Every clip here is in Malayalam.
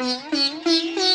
嗯嗯嗯嗯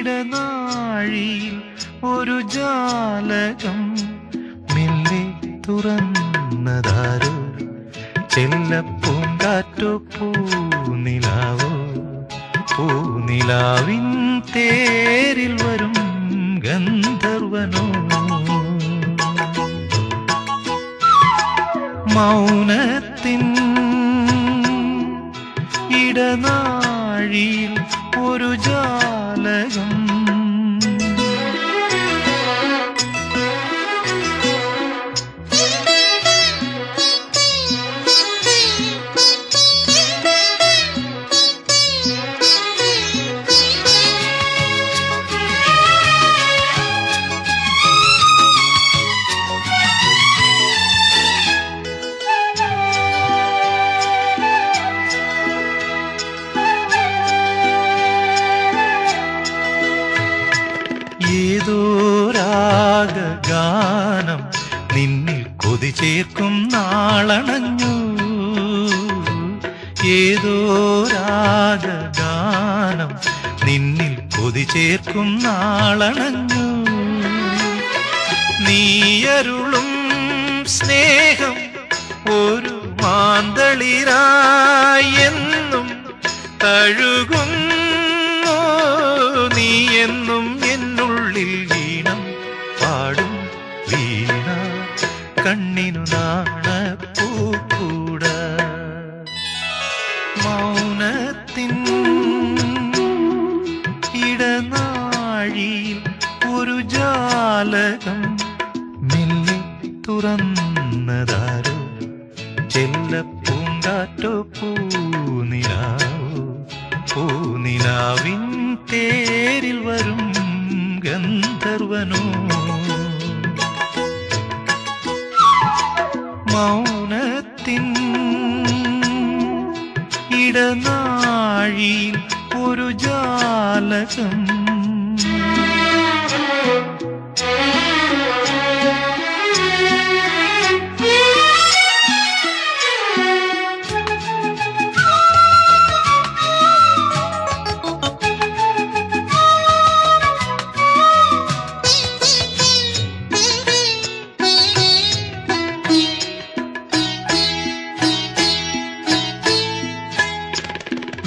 ഇടനാഴിയിൽ ഒരു ജാലകം മെല്ലെ തുറന്നതാരോ? ചെല്ലപ്പൂങ്കാറ്റോ പൂനിലാവോ? പൂനിലാവിൻ തേരിൽ വരും ഗന്ധർവനോ? മൗനത്തിൻ ഇടനാഴിയിൽ ഒരു ജാലകം. ഏതോ രാഗഗാനം നിന്നിൽ കൊതി ചേർക്കും നാളണഞ്ഞു. ഏതോ രാഗഗാനം നിന്നിൽ കൊതി ചേർക്കും നാളണഞ്ഞു. നീയരുളും സ്നേഹം ഒരു മാന്തളിരായെന്നും തഴുകുന്നു. നീ ഒരു ജാലകം മെല്ലെ തുറന്നതാരോ? ചെല്ലപ്പൂങ്കാറ്റോ പൂനിലാവോ? പൂനിലാവിൻ തേരിൽ വരും ഗന്ധർവനോ? മൗനത്തിൻ ഇടനാഴിയിൽ ഒരു ജാലകം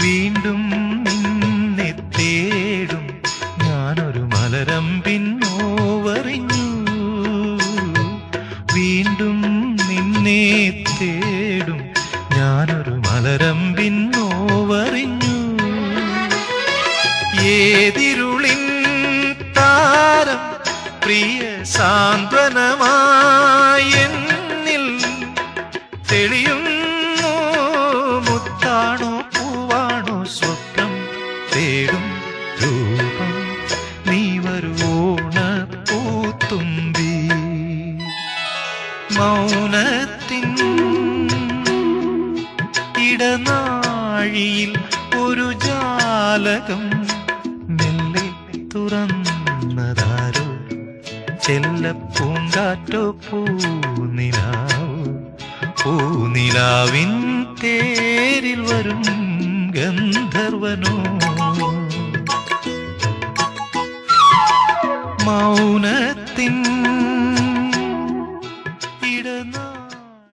വീണ്ടും നിന്നെ തേടും. ഞാനൊരു മലരമ്പിൻ നോവറിഞ്ഞു വീണ്ടും നിന്നെ തേടും. ഞാനൊരു മലരമ്പിൻ നോവറിഞ്ഞു ഏതിരുളിൻ താരം പ്രിയ സാന്ത്വനമായെന്നിൽ തെളിയുന്നു മുത്താണോ ഇടനാഴിയിൽ ഒരു ജാലകം മെല്ലെ തുറന്നതാരോ? ചെല്ലപ്പൂങ്കാറ്റോ പൂനിലാവോ. പൂനിലാവിൻ തേരിൽ വരും ഗന്ധർവനോ? മൗനത്തിൻ